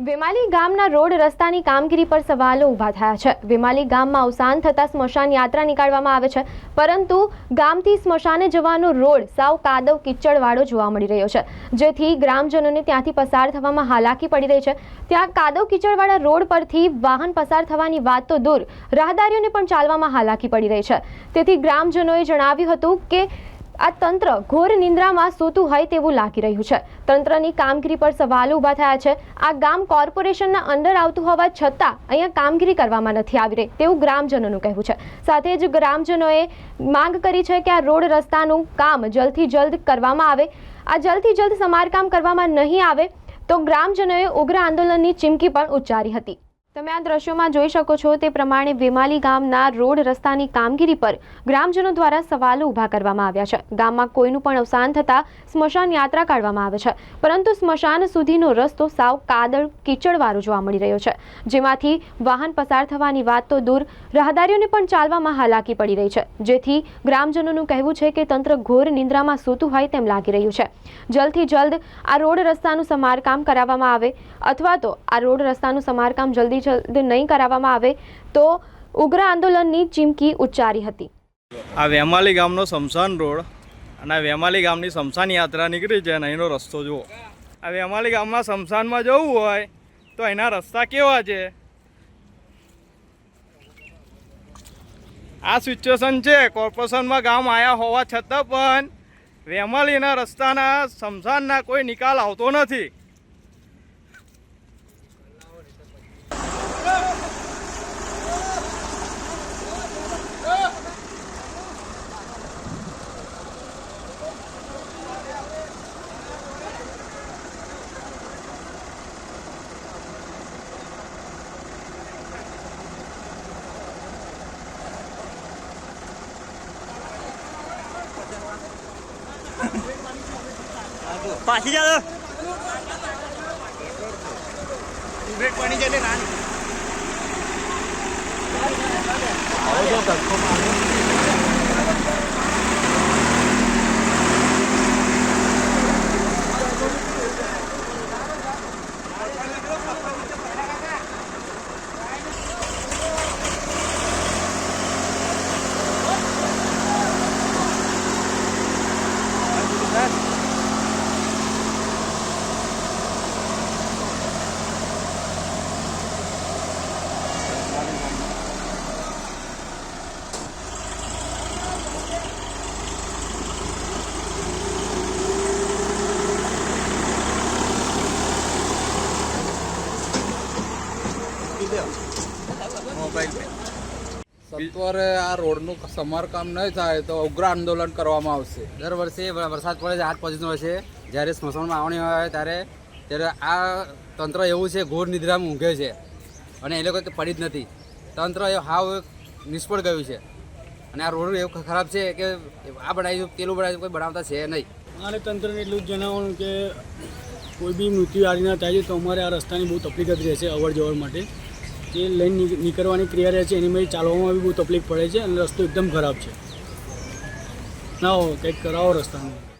વેમાલી ગામના રોડ રસ્તાની કામગીરી પર સવાલો ઊભા થયા છે. વેમાલી ગામમાં અવસાન થતાં સ્મશાન યાત્રા નીકાળવામાં આવે છે. પરંતુ ગામથી સ્મશાને જવાનો રોડ સાવ કાદવ કિચડવાળો જોવા મળી રહ્યો છે. જેથી ગ્રામજનોને ત્યાંથી પસાર થવામાં હાલાકી પડી રહી છે. ત્યાં કાદવ કિચડવાળા રોડ પરથી વાહન પસાર થવાની વાત તો દૂર. રાહદારીઓને પણ ચાલવામાં હાલાકી પડી રહી છે. તેથી ગ્રામજનોએ જણાવ્યું હતું કે આ તંત્ર ઘોર નિંદ્રામાં સૂતું હોય તેવું લાગી રહ્યું છે. તંત્રની કામગીરી પર સવાલો ઊભા થયા છે. આ ગામ કોર્પોરેશનના અંડર આવતું હોવા છતાં અહીંયા કામગીરી કરવામાં નથી આવી રહી તેવું ગ્રામજનોનું કહેવું છે. સાથે જ ગ્રામજનોએ માંગ કરી છે કે આ રોડ રસ્તાનું કામ જલ્દથી જલ્દ કરવામાં આવે. આ જલ્દથી જલ્દ સમારકામ કરવામાં નહીં આવે તો ગ્રામજનોએ ઉગ્ર આંદોલનની ચીમકી પણ ઉચ્ચારી હતી. તમે આ દ્રશ્યોમાં જોઈ શકો છો તે પ્રમાણે વેમાલી ગામના રોડ રસ્તાની કામગીરી પર ગ્રામજનો દ્વારા સવાલો ઊભા કરવામાં આવ્યા છે. ગામમાં કોઈનું પણ અવસાન થતાં સ્મશાન યાત્રા કાઢવામાં આવે છે. પરંતુ સ્મશાન સુધીનો રસ્તો સાવ કાદળ, કીચડવાળો જોવા મળી રહ્યો છે. જેમાંથી વાહન પસાર થવાની વાત તો દૂર, રાહદારીઓને પણ ચાલવામાં હાલાકી પડી રહી છે. જેથી ગ્રામજનોનું કહેવું છે કે તંત્ર ઘોર નિંદ્રામાં સૂતું હોય તેમ લાગી રહ્યું છે. જલ્દથી જલ્દ આ રોડ રસ્તાનું સમારકામ કરાવવામાં આવે અથવા તો આ રોડ રસ્તાનું સમારકામ જલ્દી જલ્દ નહીં કરાવવામાં આવે તો ઉગ્ર આંદોલનની ચીમકી ઉચ્ચારી હતી. આ વેમાલી ગામનો શમશાન રોડ અને વેમાલી ગામની શમશાન યાત્રા નીકળી છે અને અહીંનો રસ્તો જુઓ. આ વેમાલી ગામમાં શમશાનમાં જવું હોય તો એના રસ્તા કેવા છે? આ સિચ્યુએશન છે. કોર્પોરેશનમાં ગામ આવ્યા હોવા છતાં પણ વેમાલીના રસ્તાના શમશાનના કોઈ નિકાલ આવતો નથી. પાછી જા સત્વરે આ રોડનું સમારકામ નહીં થાય તો ઉગ્ર આંદોલન કરવામાં આવશે. દર વર્ષે વરસાદ પડે છે આઠ પચીસનો છે જ્યારે સ્મશાનમાં આવણી હોય ત્યારે ત્યારે આ તંત્ર એવું છે ઘોર નિદ્રામાં ઊંઘે છે. અને એ લોકો પડી જ નથી. તંત્ર એ હાવ નિષ્ફળ ગયું છે. અને આ રોડ એવું ખરાબ છે કે આ બનાવ્યું પેલું બનાવ્યું કોઈ બનાવતા છે નહીં. અને તંત્રને એટલું જ જણાવવાનું કે કોઈ બી મૃત્યુ આરી ના થાય છે તો અમારે આ રસ્તાની બહુ તકલીફ જ રહેશે અવર જવર માટે. જે લઈને નીકળવાની ક્રિયા રહે છે, એની મારી ચાલવામાં બી બહુ તકલીફ પડે છે અને રસ્તો એકદમ ખરાબ છે. ના હો, કંઈક કરાવો રસ્તાનું